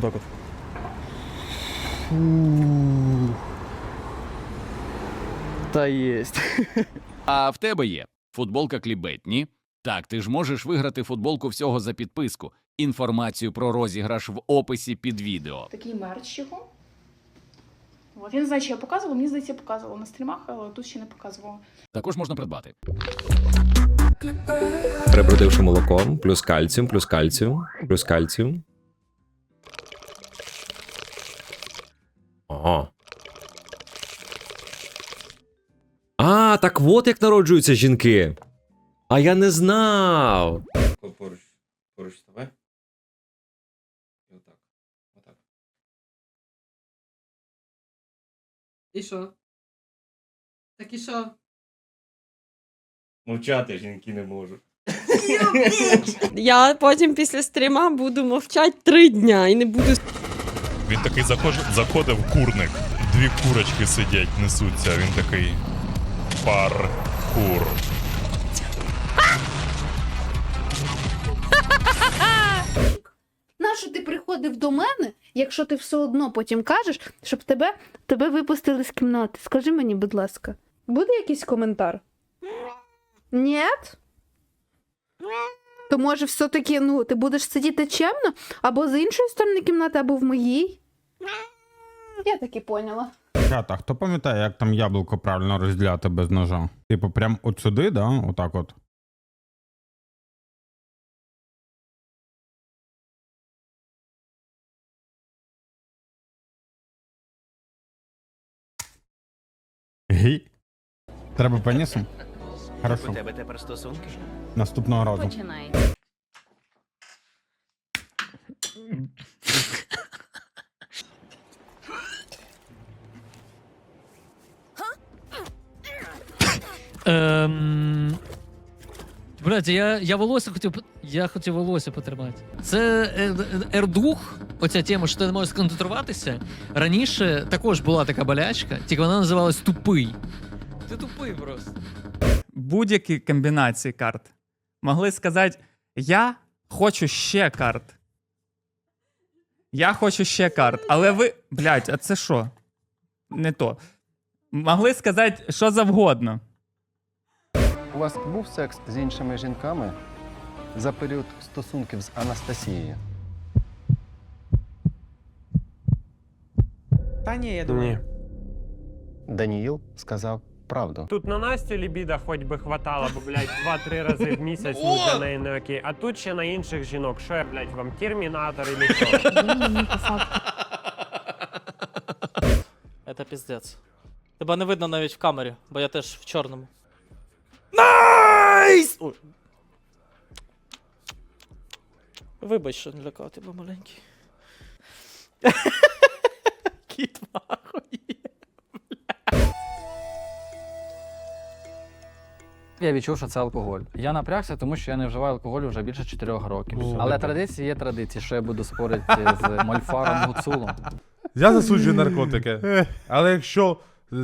Отак от. Фу. Та єсть. А в тебе є футболка клібет, ні? Так, ти ж можеш виграти футболку всього за підписку. Інформацію про розіграш в описі під відео. Такий мерч його. От, я не знаю, чи я показувала, мені здається, я показувала на стрімах, але тут ще не показувала. Також можна придбати. Перебродивши молоком, плюс кальціум, плюс кальціум, плюс кальціум. Ага. А, так от як народжуються жінки. А я не знав. Поруч, поруч ставай. І отак. Отак. І що? Так і що? Мовчати жінки не можуть. Я потім після стріма буду мовчати три дня і не буду Він такий захож- заходив в курник. Дві курочки сидять, несуться. Він такий паркур. Нащо ти приходив до мене, якщо ти все одно потім кажеш, щоб тебе, тебе випустили з кімнати? Скажи мені, будь ласка, буде якийсь коментар? Ні? То може все-таки ну, ти будеш сидіти чемно, або з іншої сторони кімнати, або в моїй? Я так і поняла. Чата, хто пам'ятає, як там яблуко правильно розділяти без ножа? Типу, прям от сюди, да? Отак от. Гей. Треба пенісом? Хорошо. тебе тепер стосунки? Наступного разу. Починай. Ем... Блядь, я, я волосся хотів. Я хотів волосся потримати. Це е, е, ердух, оця тема, що ти не можеш сконцентруватися. Раніше також була така болячка, тільки вона називалась тупий. Ти тупий просто. будь-які комбінації карт. Могли сказати: Я хочу ще карт. Я хочу ще карт. Але ви. Блять, а це що? Не то. Могли сказати що завгодно. У вас був секс з іншими жінками за період стосунків з Анастасією? Та ні, я думаю. Даніїл сказав правду. Тут на Настю лібіда хоч би хватало, бо, блядь, два-три рази в місяць ну, для неї не окей. А тут ще на інших жінок. Що я, блядь, вам термінатор і що? Це піздець. Тебе не видно навіть в камері, бо я теж в чорному. Найс! Ой. Вибач, що не лякав тебе маленький. Кіт махує. Я відчув, що це алкоголь. Я напрягся, тому що я не вживаю алкоголю вже більше 4 років. Але традиції є традиції, що я буду спорити з Мольфаром Гуцулом. Я засуджую наркотики. Але якщо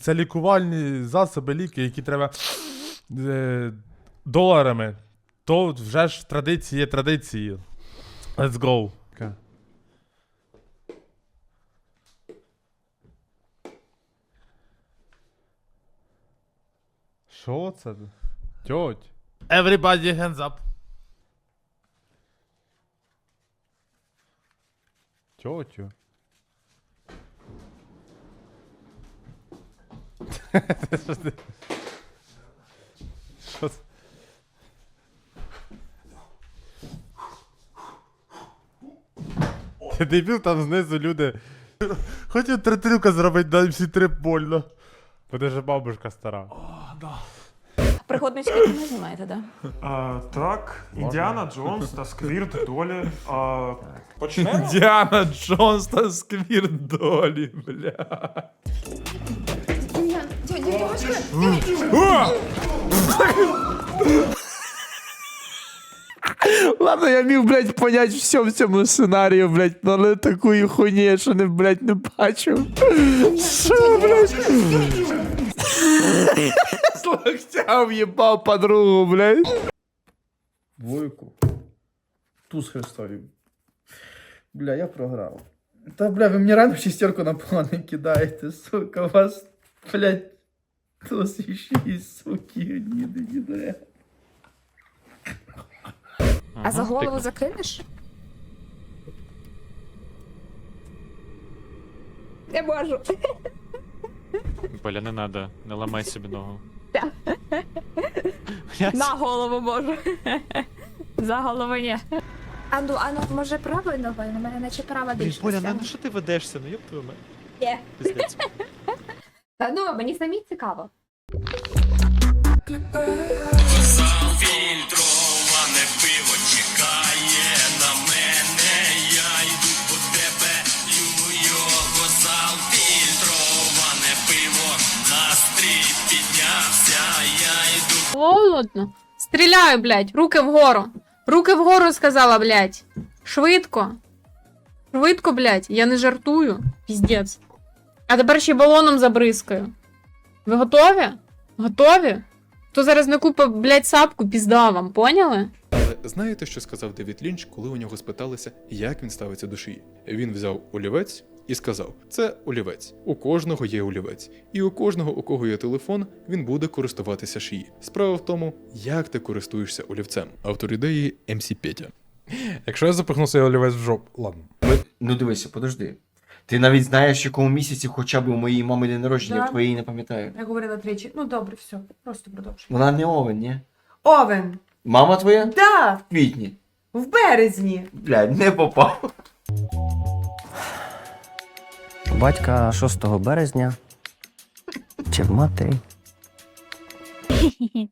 це лікувальні засоби, ліки, які треба е, доларами, то вже ж традиції є традиції. Let's go. Що це? Тьоть. Everybody hands up. Тьотю. Що ти? Що це? Ти дебіл, там знизу люди. Хотів тритилка зробити, дай всі три больно. Буде же бабушка стара. Пригодницьке кіно знімаєте, да? А, так, Індіана Джонс та Сквірт Долі. А, почнемо? Діана Джонс та сквір долі, бля. Ладно, я міг, блядь, понять все в цьому сценарію, блядь, ну, але такої хуйні, я ще не, блядь, не бачив. Що, блядь? З локтя в'їбав подругу, блядь. Вуйку. Туз Христові. Бля, я програв. Та, бля, ви мені рано шестерку на плани кидаєте, сука, вас, блядь, ще і суки, ніде, ніде. А за голову закинеш? Не можу. Боля, не надо, не ламай собі ногу. На голову можу. За голову ні. А ну, а ну, може правою ногою? На мене наче права більше. ну що ти ведешся? Ну йоп твою мать. Пиздець. Та ну, мені самі цікаво. Холодно. Стріляю, блядь, руки вгору. Руки вгору сказала, блядь. Швидко. Швидко, блядь, я не жартую. Піздець. А тепер ще балоном забризкаю. Ви готові? Готові? Хто зараз не купить, блядь, сапку, пізда вам, поняли? Але знаєте, що сказав Девід Лінч, коли у нього спиталися, як він ставиться до шиї? Він взяв олівець і сказав: це олівець. У кожного є олівець. І у кожного, у кого є телефон, він буде користуватися шиї. Справа в тому, як ти користуєшся олівцем. Автор ідеї МС Петя. Якщо я запихну цей олівець в жопу, ладно. Ну дивися, подожди. Ти навіть знаєш, в якому місяці хоча б у моєї мами день народження, Да. я твоєї не пам'ятаю. Я говорила тричі. Ну добре, все, просто продовжуй. Вона не овен, ні? Овен. Мама твоя? Да, В квітні. в березні. Блядь, не попав. Батька 6 березня. Чи в матері?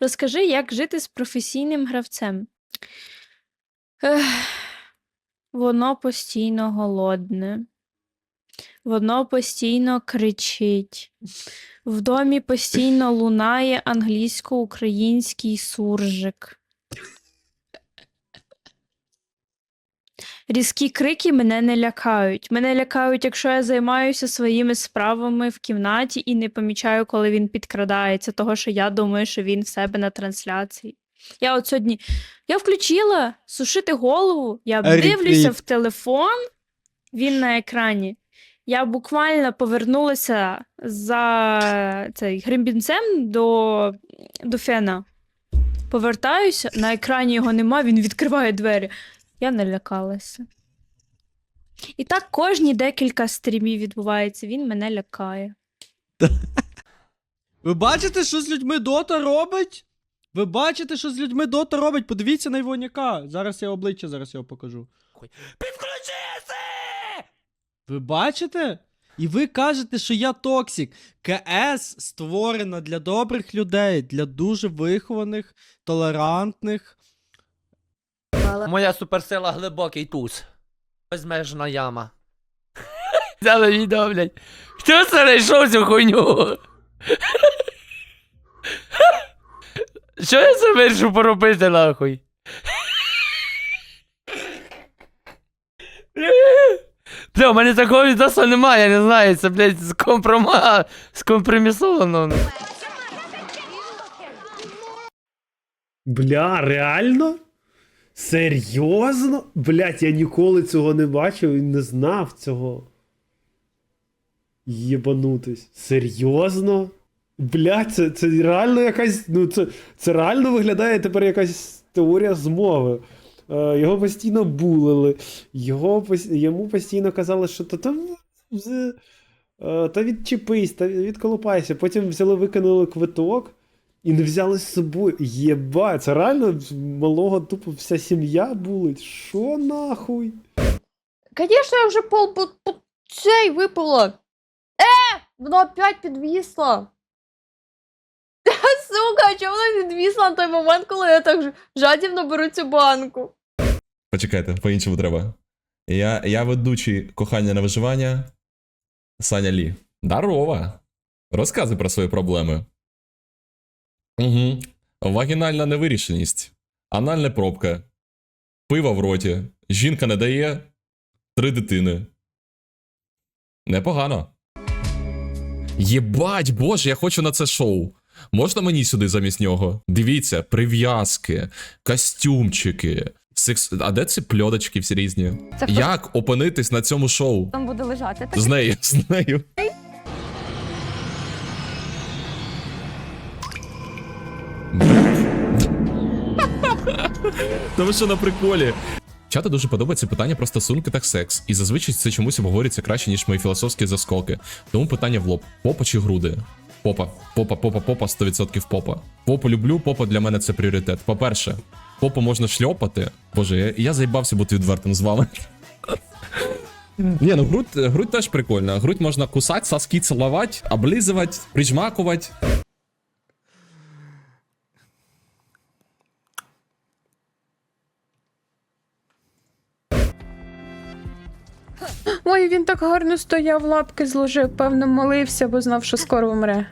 Розкажи, як жити з професійним гравцем. Ех, воно постійно голодне. Воно постійно кричить. В домі постійно лунає англійсько-український суржик. Різкі крики мене не лякають. Мене лякають, якщо я займаюся своїми справами в кімнаті і не помічаю, коли він підкрадається, того що я думаю, що він в себе на трансляції. Я от сьогодні я включила сушити голову, я дивлюся в телефон, він на екрані. Я буквально повернулася за цей гримбінцем до, до фена. Повертаюся, на екрані його нема, він відкриває двері. Я не лякалася. І так кожні декілька стрімів відбувається, він мене лякає. Ви бачите, що з людьми Дота робить? Ви бачите, що з людьми Дота робить? Подивіться на Івоняка. Зараз я обличчя зараз його покажу. Ви бачите? І ви кажете, що я токсик. КС створена для добрих людей, для дуже вихованих, толерантних. Моя суперсила глибокий туз. Безмежна яма. Взяли відео, блядь. Хто це знайшов цю хуйню? Що я це вирішив поробити, нахуй? Бля, у мене такого відео немає, я не знаю, це, блядь, скомпрома... скомпромісовано. Бля, реально? Серйозно? Блять, я ніколи цього не бачив і не знав цього. Єбанутись. Серйозно? Блять, це, це реально якась. Ну, це, це реально виглядає тепер якась теорія змови. Е, його постійно булили, його, йому постійно казали, що та там. е, Та відчепись, та відколупайся. Потім взяли, викинули квиток і не взяли з собою. Єба, це реально малого тупо вся сім'я булить. Що нахуй? Звісно, я вже пол по, по цей випила. Е! Воно опять підвісло. Сука, чому воно підвісло на той момент, коли я так жадібно беру цю банку? Почекайте, по-іншому треба. Я, я ведучий кохання на виживання. Саня Лі. Дарова. Розказуй про свої проблеми. Угу. Вагінальна невирішеність. Анальна пробка. Пиво в роті. Жінка не дає. Три дитини. Непогано. Єбать, боже, я хочу на це шоу. Можна мені сюди замість нього? Дивіться, прив'язки, костюмчики, Секс... А де ці пльодочки всі різні? Це? Як опинитись на цьому шоу? Там буде лежати. З нею, з нею. Ви що на приколі? Чату дуже подобається питання про стосунки та секс, і зазвичай це чомусь обговорюється краще, ніж мої філософські заскоки. Тому питання в лоб: попа чи груди? Попа, попа, попа, попа, 100% попа. Попу люблю, попа для мене це пріоритет. По-перше, попу можна шльопати. Боже, я, я заїбався бути відвертим з вами. Ні, ну грудь, грудь теж прикольна. Грудь можна кусати, соски цілувати, облизувати, прижмакувати. Ой, він так гарно стояв, лапки зложив, певно, молився, бо знав, що скоро вмре.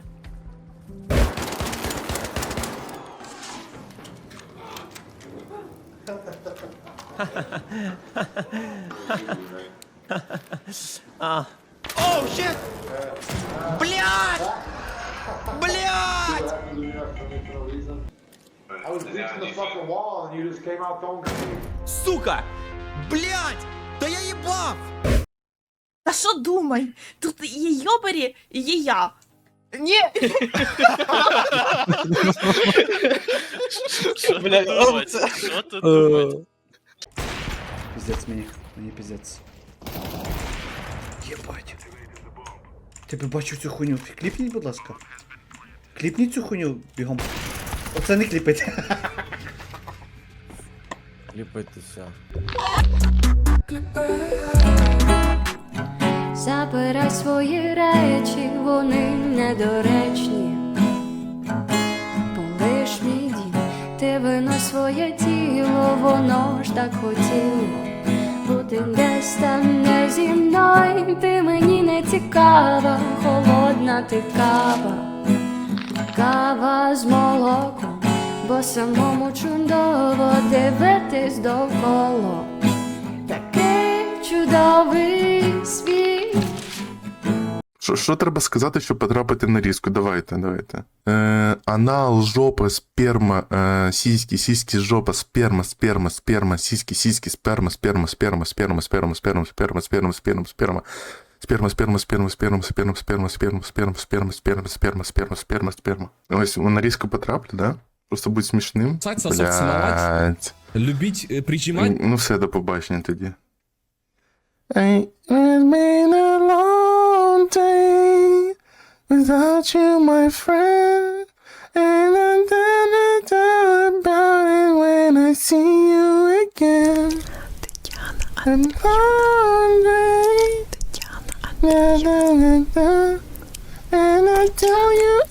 Оу, щит! Блядь! Блядь! Сука! Блядь! Да я ебав! А що думай? Тут є йобарі, і є я. Ні. Піздець мені, мені піздець. Єбать. Тебе бачу цю хуйню. Кліпніть, будь ласка. Кліпніть цю хуйню бігом. Оце не кліпить. Ліпитися. Забирай свої речі, вони недоречні. Полиш мій дім, ти винось своє тіло, воно ж так хотіло. Бути десь там не зі мною, ти мені не цікава, холодна ти кава, кава з молоком, бо самому чудово дивитись довкола. Такий чудовий світ. Що, що треба сказати, щоб потрапити на різку? Давайте, давайте. Е, анал, жопа, сперма, е, сіськи, сіськи, жопа, сперма, сперма, сперма, сіськи, сіськи, сперма, сперма, сперма, сперма, сперма, сперма, сперма, сперма, сперма, сперма. Сперма, сперма, сперма, сперма, сперма, сперма, сперма, сперма, сперма, сперма, сперма, сперма, сперма, сперма. Ось на різку потраплю, да? Просто будь смішним. Сать, сосок, цілувати. Блядь. Любіть е, прижимати. Ну все, до побачення тоді. It's been a long day without you, my friend. And I'm gonna talk about it when I see you again. I'm hungry. And I tell you